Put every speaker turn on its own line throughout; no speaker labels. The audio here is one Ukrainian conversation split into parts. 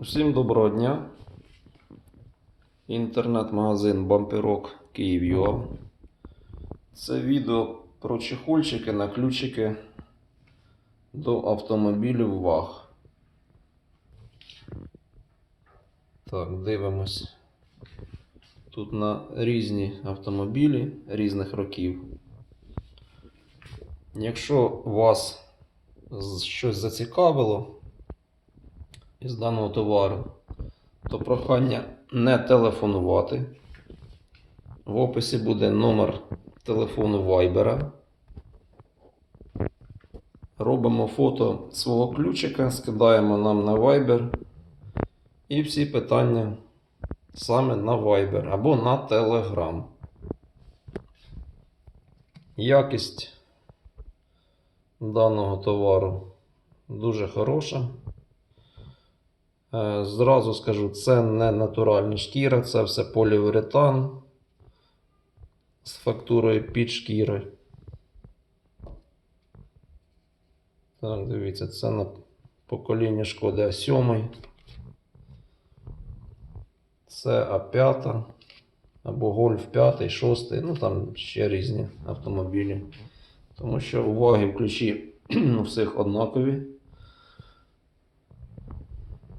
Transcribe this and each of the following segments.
Усім доброго дня. Інтернет-магазин Бампірок Київ.ua. Це відео про чехольчики на ключики до автомобілів ВАГ. Так, дивимось. Тут на різні автомобілі різних років. Якщо вас щось зацікавило, із даного товару, то прохання не телефонувати. В описі буде номер телефону Viber. Робимо фото свого ключика, скидаємо нам на Viber. І всі питання саме на Viber або на Telegram. Якість даного товару дуже хороша. Е, Зразу скажу, це не натуральна шкіра, це все поліуретан з фактурою під шкірою. Так, дивіться, це на покоління шкоди А7. Це А5 або Гольф 5, 6, ну там ще різні автомобілі. Тому що уваги в ключі у всіх однакові.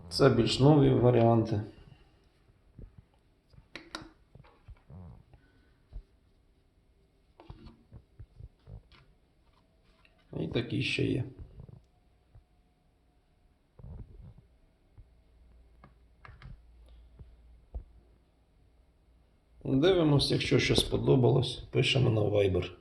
Це більш нові варіанти. І такі ще є. Дивимось, якщо щось сподобалось, пишемо на Viber.